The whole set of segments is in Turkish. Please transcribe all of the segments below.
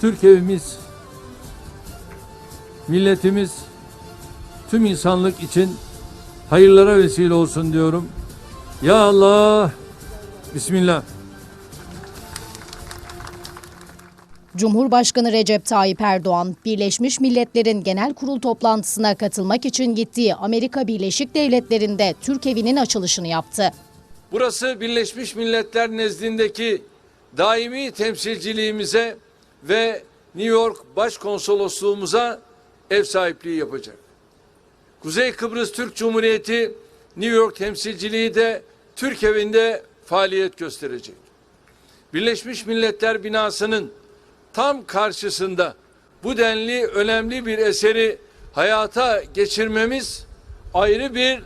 Türk evimiz, milletimiz, tüm insanlık için hayırlara vesile olsun diyorum. Ya Allah, Bismillah. Cumhurbaşkanı Recep Tayyip Erdoğan, Birleşmiş Milletler'in genel kurul toplantısına katılmak için gittiği Amerika Birleşik Devletleri'nde Türk evinin açılışını yaptı. Burası Birleşmiş Milletler nezdindeki daimi temsilciliğimize ve New York Başkonsolosluğumuza ev sahipliği yapacak. Kuzey Kıbrıs Türk Cumhuriyeti New York temsilciliği de Türk evinde faaliyet gösterecek. Birleşmiş Milletler binasının tam karşısında bu denli önemli bir eseri hayata geçirmemiz ayrı bir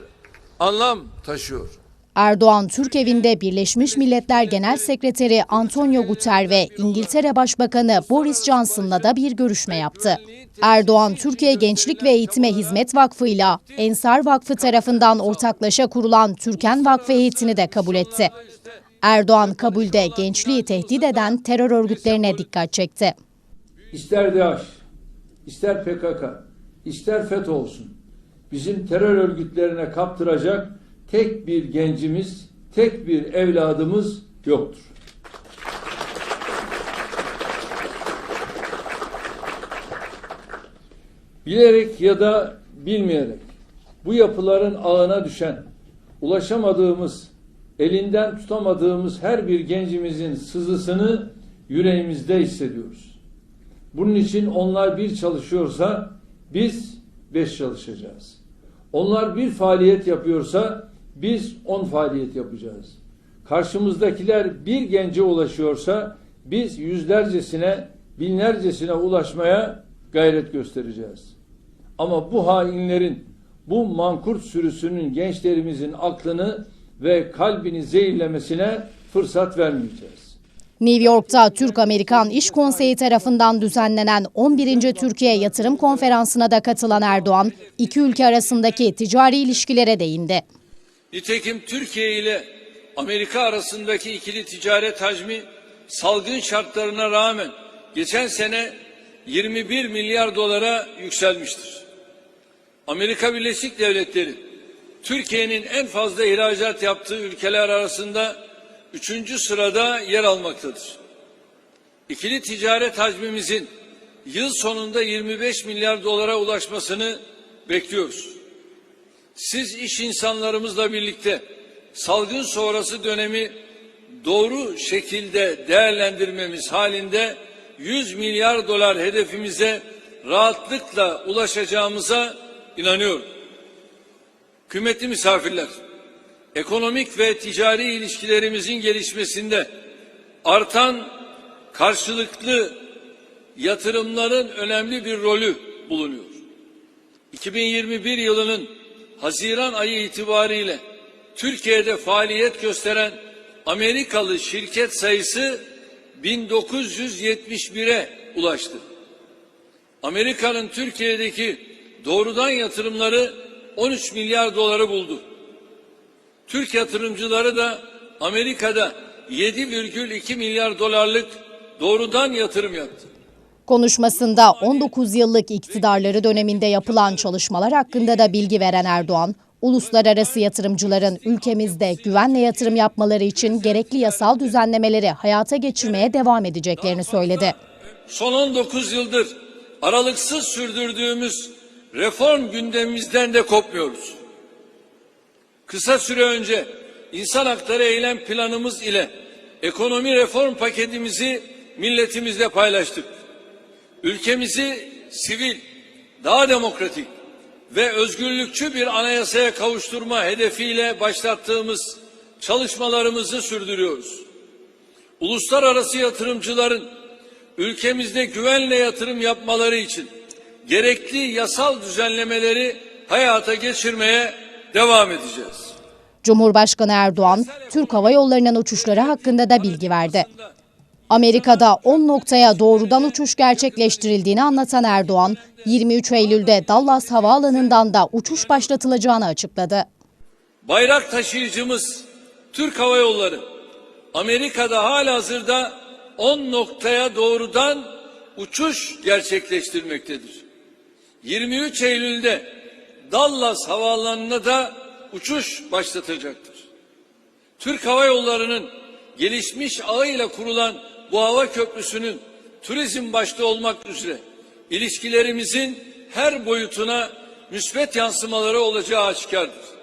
anlam taşıyor. Erdoğan, Türk evinde Birleşmiş Milletler Genel Sekreteri Antonio Guterres ve İngiltere Başbakanı Boris Johnson'la da bir görüşme yaptı. Erdoğan, Türkiye Gençlik ve Eğitime Hizmet Vakfı ile Ensar Vakfı tarafından ortaklaşa kurulan Türken Vakfı heyetini de kabul etti. Erdoğan kabulde gençliği tehdit eden terör örgütlerine dikkat çekti. İster DAEŞ, ister PKK, ister FETÖ olsun. Bizim terör örgütlerine kaptıracak tek bir gencimiz, tek bir evladımız yoktur. Bilerek ya da bilmeyerek bu yapıların ağına düşen, ulaşamadığımız, elinden tutamadığımız her bir gencimizin sızısını yüreğimizde hissediyoruz. Bunun için onlar bir çalışıyorsa biz beş çalışacağız. Onlar bir faaliyet yapıyorsa biz on faaliyet yapacağız. Karşımızdakiler bir gence ulaşıyorsa biz yüzlercesine, binlercesine ulaşmaya gayret göstereceğiz. Ama bu hainlerin, bu mankurt sürüsünün gençlerimizin aklını ve kalbini zehirlemesine fırsat vermeyeceğiz. New York'ta Türk-Amerikan İş Konseyi tarafından düzenlenen 11. Türkiye Yatırım Konferansı'na da katılan Erdoğan, iki ülke arasındaki ticari ilişkilere değindi. Nitekim Türkiye ile Amerika arasındaki ikili ticaret hacmi salgın şartlarına rağmen geçen sene 21 milyar dolara yükselmiştir. Amerika Birleşik Devletleri Türkiye'nin en fazla ihracat yaptığı ülkeler arasında üçüncü sırada yer almaktadır. İkili ticaret hacmimizin yıl sonunda 25 milyar dolara ulaşmasını bekliyoruz. Siz iş insanlarımızla birlikte salgın sonrası dönemi doğru şekilde değerlendirmemiz halinde 100 milyar dolar hedefimize rahatlıkla ulaşacağımıza inanıyorum. Kıymetli misafirler, ekonomik ve ticari ilişkilerimizin gelişmesinde artan karşılıklı yatırımların önemli bir rolü bulunuyor. 2021 yılının Haziran ayı itibariyle Türkiye'de faaliyet gösteren Amerikalı şirket sayısı 1971'e ulaştı. Amerika'nın Türkiye'deki doğrudan yatırımları 13 milyar doları buldu. Türk yatırımcıları da Amerika'da 7,2 milyar dolarlık doğrudan yatırım yaptı. Konuşmasında 19 yıllık iktidarları döneminde yapılan çalışmalar hakkında da bilgi veren Erdoğan, uluslararası yatırımcıların ülkemizde güvenle yatırım yapmaları için gerekli yasal düzenlemeleri hayata geçirmeye devam edeceklerini söyledi. Son 19 yıldır aralıksız sürdürdüğümüz reform gündemimizden de kopmuyoruz. Kısa süre önce insan hakları eylem planımız ile ekonomi reform paketimizi milletimizle paylaştık. Ülkemizi sivil, daha demokratik ve özgürlükçü bir anayasaya kavuşturma hedefiyle başlattığımız çalışmalarımızı sürdürüyoruz. Uluslararası yatırımcıların ülkemizde güvenle yatırım yapmaları için gerekli yasal düzenlemeleri hayata geçirmeye devam edeceğiz. Cumhurbaşkanı Erdoğan, Türk Hava Yolları'nın uçuşları hakkında da bilgi verdi. Amerika'da 10 noktaya doğrudan uçuş gerçekleştirildiğini anlatan Erdoğan, 23 Eylül'de Dallas Havaalanı'ndan da uçuş başlatılacağını açıkladı. Bayrak taşıyıcımız Türk Hava Yolları Amerika'da halihazırda 10 noktaya doğrudan uçuş gerçekleştirmektedir. 23 Eylül'de Dallas Havaalanı'na da uçuş başlatacaktır. Türk Hava Yolları'nın gelişmiş ağıyla kurulan bu hava köprüsünün turizm başta olmak üzere ilişkilerimizin her boyutuna müsbet yansımaları olacağı aşikardır.